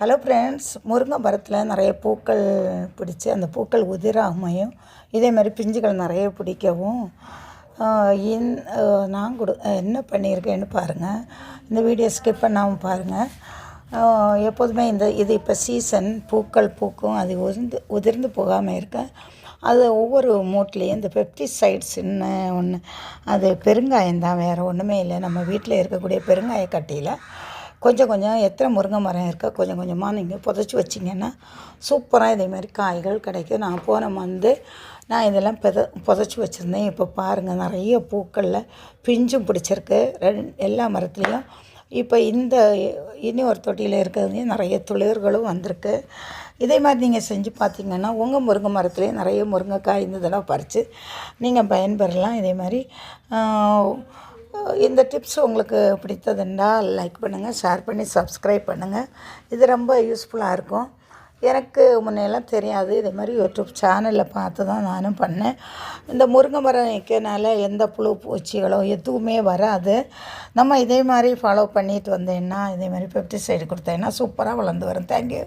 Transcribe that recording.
Hello friends முருங்கை மரத்தில் நிறைய பூக்கள் பிடிச்சி அந்த பூக்கள் உதிராமையும் இதே மாதிரி பிஞ்சுகள் நிறைய பிடிக்கவும் இன் நான் கொடு என்ன பண்ணியிருக்கேன்னு பாருங்கள் இந்த வீடியோ ஸ்கிப் பண்ணாமல் பாருங்கள் எப்போதுமே இந்த இது இப்போ சீசன் பூக்கள் பூக்கும் அது உதிர்ந்து உதிர்ந்து போகாமல் இருக்க அது ஒவ்வொரு மூட்லேயும் இந்த பெப்டிசைட்ஸ்ன்னு ஒன்று அது பெருங்காயம் தான் வேறு ஒன்றுமே இல்லை. நம்ம வீட்டில் இருக்கக்கூடிய பெருங்காய கட்டியில் கொஞ்சம் கொஞ்சம் எத்தனை முருங்கை மரம் இருக்கோ கொஞ்சம் கொஞ்சமாக நீங்கள் புதைச்சி வச்சிங்கன்னா சூப்பராக இதே மாதிரி காய்கள் கிடைக்கும். நான் போன வந்து நான் இதெல்லாம் பெத புதைச்சி வச்சுருந்தேன். இப்போ பாருங்கள் நிறைய பூக்களில் பிஞ்சும் பிடிச்சிருக்கு. ரெண் எல்லா மரத்துலேயும். இப்போ இந்த இனி ஒரு தொட்டியில் இருக்கிறதுலையும் நிறைய துளிர்களும் வந்திருக்கு. இதே மாதிரி நீங்கள் செஞ்சு பார்த்தீங்கன்னா உங்கள் முருங்கை மரத்துலேயும் நிறைய முருங்கைக்காய் இந்த இதெல்லாம் பறித்து நீங்கள் பயன்பெறலாம். இதே மாதிரி இந்த டிப்ஸ் உங்களுக்கு பிடித்ததுன்னா லைக் பண்ணுங்கள் ஷேர் பண்ணி சப்ஸ்கிரைப் பண்ணுங்கள் இது ரொம்ப யூஸ்ஃபுல்லாக இருக்கும். எனக்கு முன்னையெல்லாம் தெரியாது. இதே மாதிரி யூடியூப் சேனலில் பார்த்து தான் நானும் பண்ணேன். இந்த முருங்கை மரம் நிற்கனால எந்த புழு பூச்சிகளோ எதுவுமே வராது. நம்ம இதே மாதிரி ஃபாலோ பண்ணிட்டு வந்தேன்னா இதே மாதிரி பெப்டிசைடு கொடுத்தேன்னா சூப்பராக வளர்ந்து வரும். தேங்க்யூ